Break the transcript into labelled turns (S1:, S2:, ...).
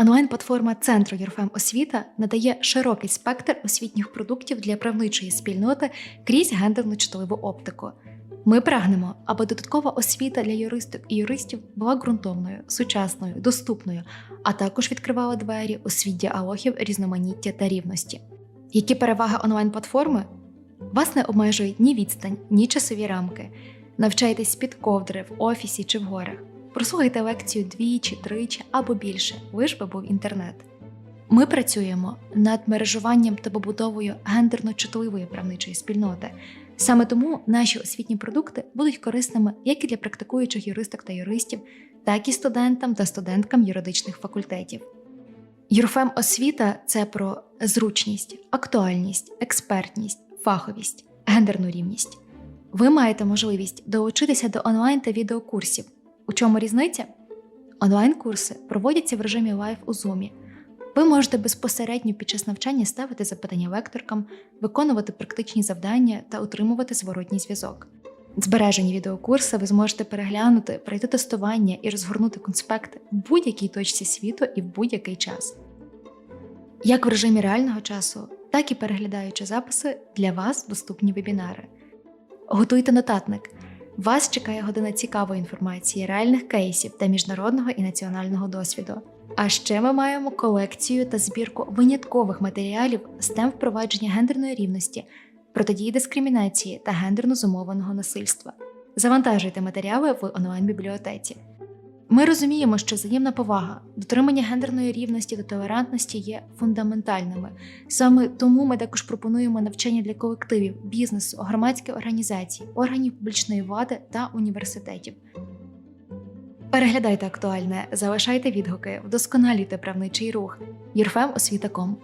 S1: Онлайн-платформа Центру Юрфем Освіта надає широкий спектр освітніх продуктів для правничої спільноти крізь гендерну чутливу оптику. Ми прагнемо, аби додаткова освіта для юристок і юристів була ґрунтовною, сучасною, доступною, а також відкривала двері у світ діалогів, різноманіття та рівності. Які переваги онлайн-платформи? Вас не обмежують ні відстань, ні часові рамки. Навчайтесь під ковдри в офісі чи в горах. Прослухайте лекцію двічі, тричі або більше, лиш би був інтернет. Ми працюємо над мережуванням та побудовою гендерно чутливої правничої спільноти. Саме тому наші освітні продукти будуть корисними як і для практикуючих юристок та юристів, так і студентам та студенткам юридичних факультетів. Юрфем освіта це про зручність, актуальність, експертність, фаховість, гендерну рівність. Ви маєте можливість долучитися до онлайн та відеокурсів. У чому різниця? Онлайн-курси проводяться в режимі лайв у Zoom. Ви можете безпосередньо під час навчання ставити запитання лекторкам, виконувати практичні завдання та отримувати зворотній зв'язок. Збережені відеокурси ви зможете переглянути, пройти тестування і розгорнути конспекти в будь-якій точці світу і в будь-який час. Як в режимі реального часу, так і переглядаючи записи, для вас доступні вебінари. Готуйте нотатник. Вас чекає година цікавої інформації, реальних кейсів та міжнародного і національного досвіду. А ще ми маємо колекцію та збірку виняткових матеріалів з тем впровадження гендерної рівності, протидії дискримінації та гендерно зумованого насильства. Завантажуйте матеріали в онлайн-бібліотеці. Ми розуміємо, що взаємна повага, дотримання гендерної рівності та толерантності є фундаментальними. Саме тому ми також пропонуємо навчання для колективів, бізнесу, громадських організацій, органів публічної влади та університетів. Переглядайте актуальне, залишайте відгуки, вдосконалюйте правничий рух. Юрфем освіта.ком